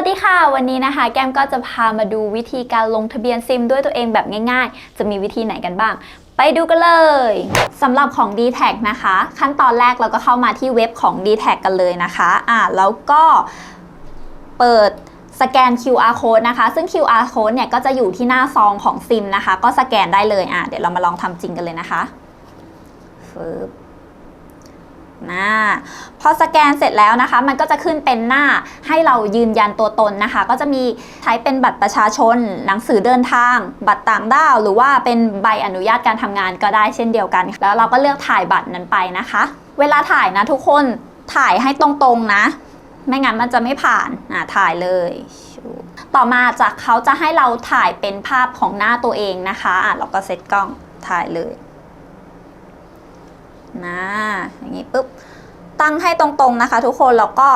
วัสดีค่ะ วันนี้นะคะ แก้มก็จะพามาดูวิธีการลงทะเบียนซิมด้วยตัวเองแบบง่าย ๆ จะมีวิธีไหนกันบ้าง ไปดูกันเลยสำหรับของ d t แทนะคะ ขั้นตอนแรกเราก็เข้ามาที่เว็บของ d t แทกันเลยนะคะอ่าแล้วก็เปิดสแกน QR code นะคะ ซึ่ง QR code เนี่ยก็จะอยู่ที่หน้าซองของซิมนะคะ ก็สแกนได้เลยอะเดี๋ยวเรามาลองทำจริงกันเลยนะคะฟึบ นะพอสแกนเสร็จแล้วนะคะ มันก็จะขึ้นเป็นหน้าให้เรายืนยันตัวตนนะคะ ก็จะมีใช้เป็นบัตรประชาชน หนังสือเดินทาง บัตรต่างด้าว หรือว่าเป็นใบอนุญาตการทำงานก็ได้เช่นเดียวกัน แล้วเราก็เลือกถ่ายบัตรนั้นไปนะคะ เวลาถ่ายนะทุกคนถ่ายให้ตรงๆนะ ไม่งั้นมันจะไม่ผ่านอะถ่ายเลยต่อมาจากเขาจะให้เราถ่ายเป็นภาพของหน้าตัวเองนะคะอะเราก็เซตกล้องถ่ายเลย นะอย่างนี้ปุ๊บตั้งให้ตรงๆนะคะทุกคนแล้วก็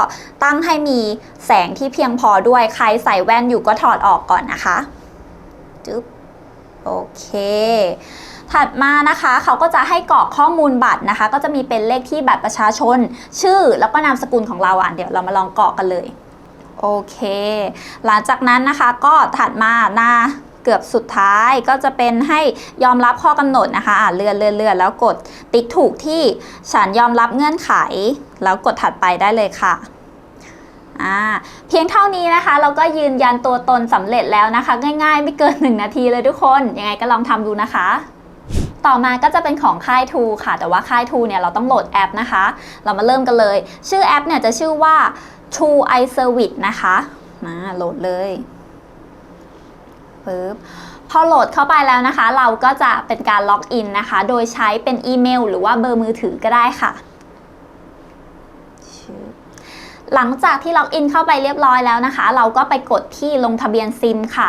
ตั้งให้มีแสงที่เพียงพอด้วยใครใส่แว่นอยู่ก็ถอดออกก่อนนะคะจึ๊บโอเค ถัดมานะคะเขาก็จะให้กรอกข้อมูลบัตรนะคะ ก็จะมีเป็นเลขที่บัตรประชาชน ชื่อแล้วก็นามสกุลของเราอะเดี๋ยวเรามาลองกรอกกันเลย โอเค หลังจากนั้นนะคะก็ถัดมาหน้า เกือบสุดท้ายก็จะเป็นให้ยอมรับข้อกำหนดนะคะอะเลื่อนเลื่อนเลื่อนแล้วกดติ๊กถูกที่ฉันยอมรับเงื่อนไข แล้วกดถัดไปได้เลยค่ะเพียงเท่านี้นะคะ เราก็ยืนยันตัวตนสำเร็จแล้วนะคะ ง่ายๆ ไม่เกิน 1 นาทีเลยทุกคน ยังไงก็ลองทำดูนะคะ ต่อมาก็จะเป็นของค่ายทูค่ะ แต่ว่าค่ายทูเนี่ยเราต้องโหลดแอปนะคะ เรามาเริ่มกันเลย ชื่อแอปเนี่ยจะชื่อว่า True i Service นะคะมาโหลดเลย ปึ๊บพอโหลดเข้าไปแล้วนะคะ เราก็จะเป็นการล็อกอินนะคะ โดยใช้เป็นอีเมล หรือว่าเบอร์มือถือก็ได้ค่ะ หลังจากที่ล็อกอินเข้าไปเรียบร้อยแล้วนะคะ เราก็ไปกดที่ลงทะเบียนซิมค่ะ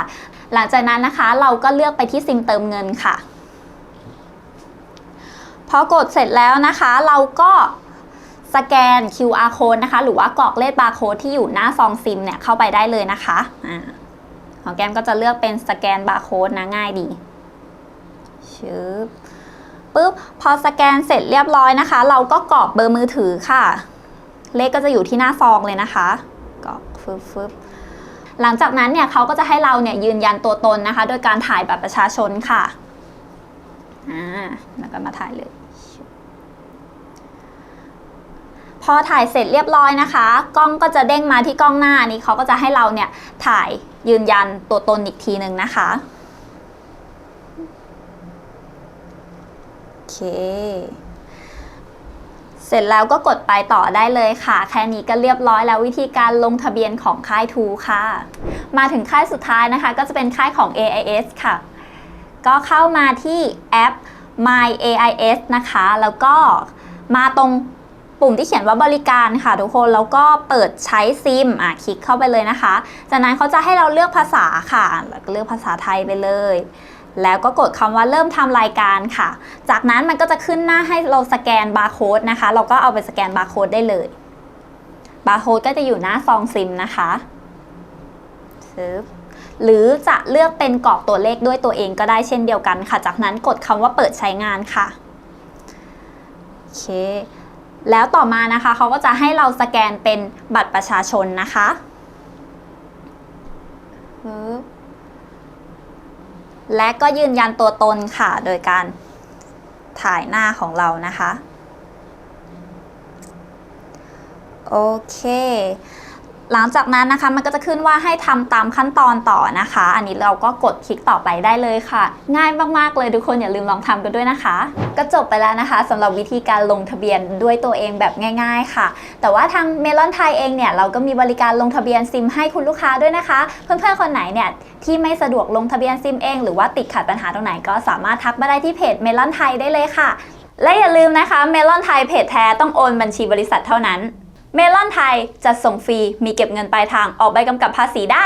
หลังจากนั้นนะคะเราก็เลือกไปที่ซิมเติมเงินค่ะ พอกดเสร็จแล้วนะคะเราก็สแกน QR code นะคะ หรือว่ากรอกเลขบาร์โค้ดที่อยู่หน้าซองซิมเนี่ยเข้าไปได้เลยนะคะอ่า ของแก้มก็จะเลือกเป็นสแกนบาร์โค้ดนะง่ายดีชึบปุ๊บพอสแกนเสร็จเรียบร้อยนะคะ เราก็กรอกเบอร์มือถือค่ะ เลขก็จะอยู่ที่หน้าซองเลยนะคะกรอกฟึบฟึบหลังจากนั้นเนี่ยเขาก็จะให้เราเนี่ยยืนยันตัวตนนะคะ โดยการถ่ายบัตรประชาชนค่ะอ่าแล้วก็มาถ่ายเลย พอถ่ายเสร็จเรียบร้อยนะคะ กล้องก็จะเด้งมาที่กล้องหน้านี้เขาก็จะให้เราเนี่ยถ่ายยืนยันตัวตนอีกทีหนึ่งนะคะโอเค เสร็จแล้วก็กดไปต่อได้เลยค่ะ แค่นี้ก็เรียบร้อยแล้ววิธีการลงทะเบียนของค่ายทูค่ะ มาถึงค่ายสุดท้ายนะคะ ก็จะเป็นค่ายของ AIS ค่ะ ก็เข้ามาที่แอป My AIS นะคะ แล้วก็มาตรง ปุ่มที่เขียนว่าบริการค่ะ ทุกคนแล้วก็เปิดใช้ซิมอะคลิกเข้าไปเลยนะคะ จากนั้นเขาจะให้เราเลือกภาษาค่ะแล้วก็เลือกภาษาไทยไปเลย แล้วก็กดคำว่าเริ่มทำรายการค่ะ จากนั้นมันก็จะขึ้นหน้าให้เราสแกนบาร์โค้ดนะคะ เราก็เอาไปสแกนบาร์โค้ดได้เลยบาร์โค้ดก็จะอยู่หน้าซองซิมนะคะซึบหรือจะเลือกเป็นกรอกตัวเลขด้วยตัวเองก็ได้เช่นเดียวกันค่ะ จากนั้นกดคำว่าเปิดใช้งานค่ะ โอเค แล้วต่อมานะคะเขาก็จะให้เราสแกนเป็นบัตรประชาชนนะคะและก็ยืนยันตัวตนค่ะ โดยการถ่ายหน้าของเรานะคะ โอเค หลังจากนั้นนะคะมันก็จะขึ้นว่าให้ทำตามขั้นตอนต่อนะคะ อันนี้เราก็กดคลิกต่อไปได้เลยค่ะ ง่ายมากๆเลยทุกคนอย่าลืมลองทำกันด้วยนะคะ ก็จบไปแล้วนะคะสำหรับวิธีการลงทะเบียนด้วยตัวเองแบบง่าย ๆค่ะ แต่ว่าทางเมลอนไทยเองเนี่ยเราก็มีบริการลงทะเบียนซิมให้คุณลูกค้าด้วยนะคะ เพื่อนๆคนไหนเนี่ยที่ไม่สะดวกลงทะเบียนซิมเอง หรือว่าติดขัดปัญหาตรงไหนก็สามารถทักมาได้ที่เพจเมลอนไทยได้เลยค่ะ และอย่าลืมนะคะเมลอนไทยเพจแท้ต้องโอนบัญชีบริษัทเท่านั้น เมลอนไทยจะส่งฟรีมีเก็บเงินปลายทางออกใบกำกับภาษีได้